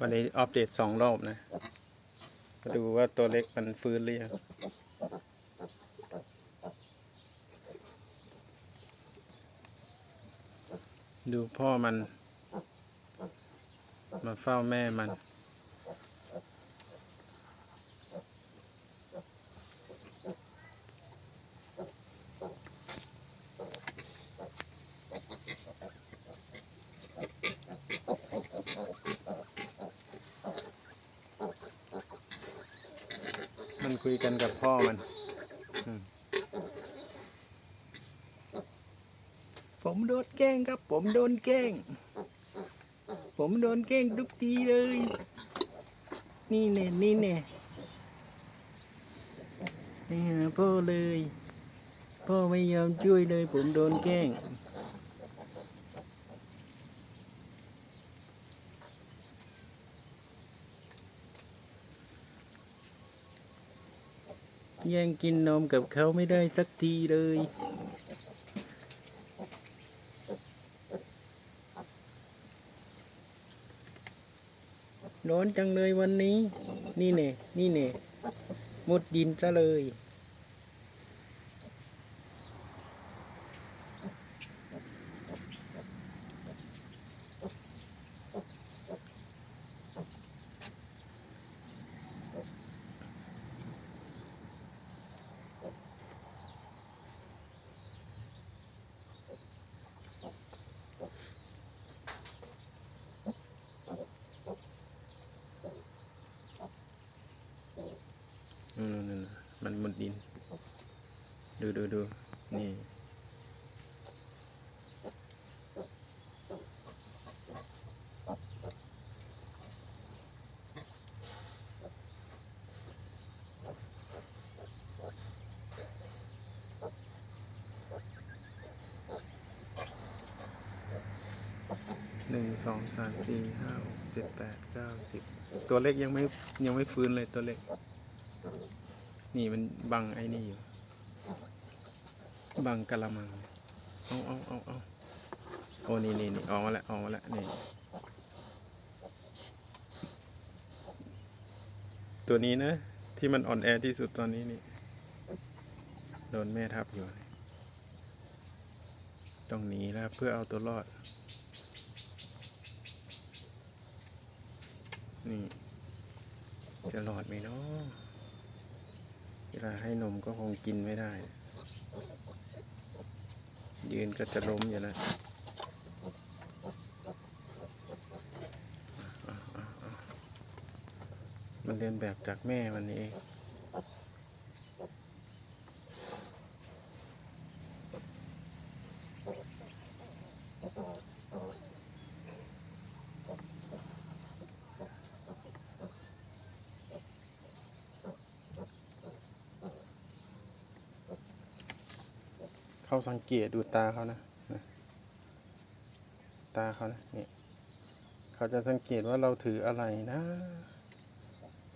วันนี้อัปเดตสองรอบนะมาดูว่าตัวเล็กมันฟื้นหรือยังดูพ่อมัน มาเฝ้าแม่มัน คุยกันกับพ่อมันผมโดนแกล้งครับ ผมโดนแกล้ง ผมโดนแกล้งทุกทีเลย นี่เน่นี่เน่นี่หาพ่อเลย พ่อไม่ยอมช่วยเลย ผมโดนแกล้ง แย่งกินนมกับเขาไม่ได้สักทีเลย ร้อนจังเลยวันนี้ นี่เน่ นี่เน่ มุดดินซะเลย นู่นนมันมุดดิน ดูดูดูนี่หนึ่งสองสามสี่ห้าหกเจ็ดแปดเก้าสิบตัวเล็กยังไม่ยังไม่ฟื้นเลยตัวเล็ก นี่มันบังไอ้นี่อยู่ บังกะละมัง เอาเอาเอาเอาโอ้นี่นี่นี่ออกมาแล้วออกมาแล้วนี่ ตัวนี้นะ ที่มันอ่อนแอที่สุดตอนนี้นี่ โดนแม่ทับอยู่ ต้องหนีแล้วเพื่อเอาตัวรอด นี่ จะรอดไหมเนาะ เวลาให้นมก็คงกินไม่ได้ ยืนก็จะล้มอยู่นะอะอะอะมันเรียนแบบจากแม่มันนี่เอง เขาสังเกตดูตาเขานะนะตาเขานะนี่ยเขาจะสังเกตว่าเราถืออะไรนะ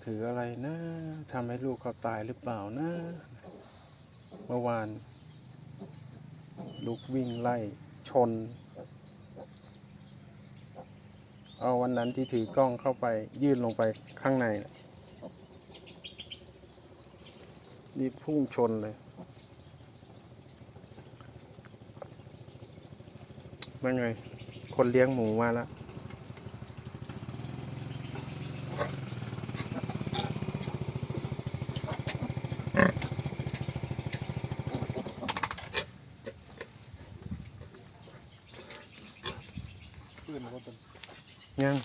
ถืออะไรนะทำให้ลูกเขาตายหรือเปล่านะ เมื่อวาน ลูกวิ่งไล่ชน เอาวันนั้นที่ถือกล้องเข้าไปยื่นลงไปข้างในน่ะนี่พุ่งชนเลย ว่าไง คนเลี้ยงหมูมาแล้วฟื้นแล้วก็เป็นยัง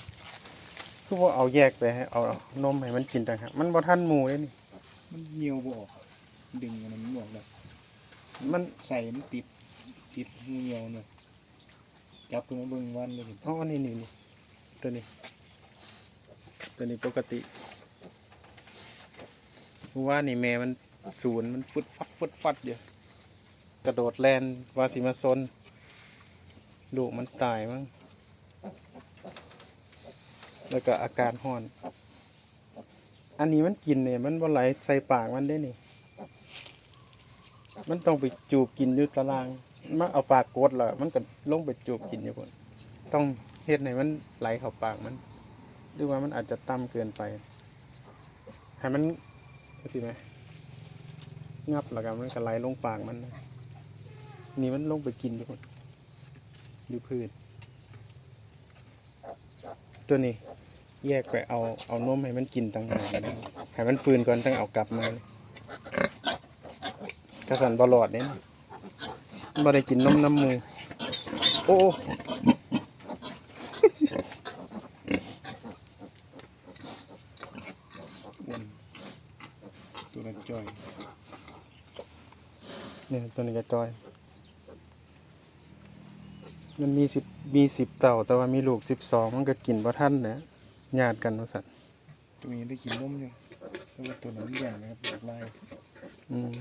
คือว่าเอาแยกไปให้เอานมให้มันกินต่างหากมันบ่ทันหมูเลยนี่ มันเหี่ยวบ่ออกดึงมันมันบอกเลยมันใส่มันติดติดเหี่ยวเนาะ จับตัวมาเบิ่งวันเลยเห็นอ๋อนี่นี่นี่ตัวนี้ ตัวนี้ปกติว่านี่แม่มันศูนย์มันฟุดฟัดฟุดฟัดอยู่กระโดดแลนวาสิมาซนลูกมันตายมั้งแล้วก็อาการห้อน อันนี้มันกินเนี่ยมันบ่ไหลใส่ปากมันได้นี่ มันต้องไปจูบกินอยู่ตาราง มันเอาปากกดแล้วมันก็ลงไปจูบกินอยู่คนต้องเฮ็ดให้มันไหลเข้าปากมันหรือว่ามันอาจจะต่ำเกินไปให้มันสิไหมงับแล้วกันมันก็ไหลลงปากมัน นี่มันลงไปกินทุกคนดูพืชตัวนี้ แยกไปเอาเอานมให้มันกินต่างหากก็ได้ให้มันปืนก่อนตั้งเอากลับมา กระสันบอลอดเนี่ย บ่ได้กินนมน้ำมูโอ้โอ้อ้วนตัวละจ้อยเนี่ยตัวนี้ก็จอย มันมีสิบมีสิบเต่า แต่ว่ามีลูกสิบสองมันก็กินบ่ท่านนะญาติกันว่าสัตว์ตัวนี้ได้กินนมอยู่แล้วก็ตัวนั้นเลี้ยงนะครับหลากหลายอืม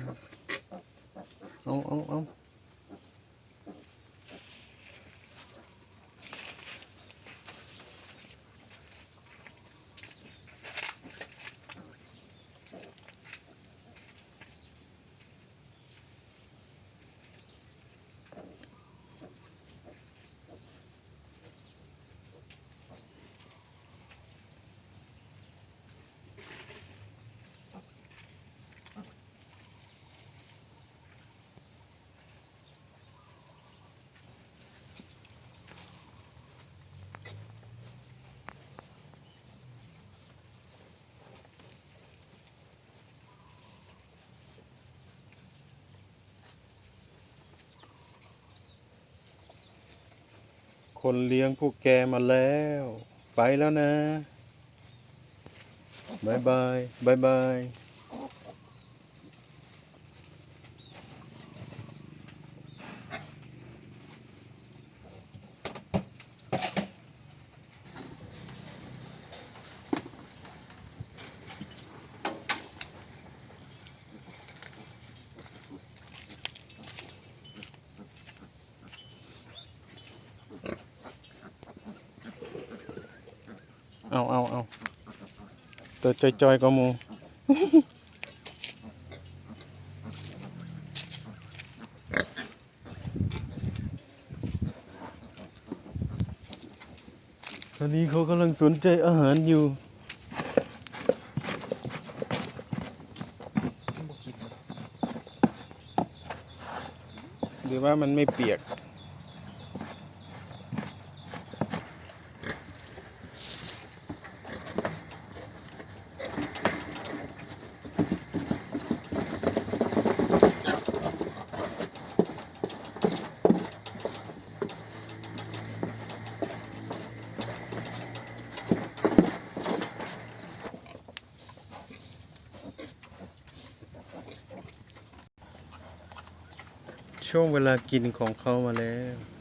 เอาเอาเอา คนเลี้ยงพวกแกมาแล้ว ไปแล้วนะบายบายบายบาย เอาเอาเอาตัวจอยๆก็มูตอนนี้เขากำลังสนใจอาหารอยู่หรือว่ามันไม่เปียก ช่วงเวลากินของเขามาแล้ว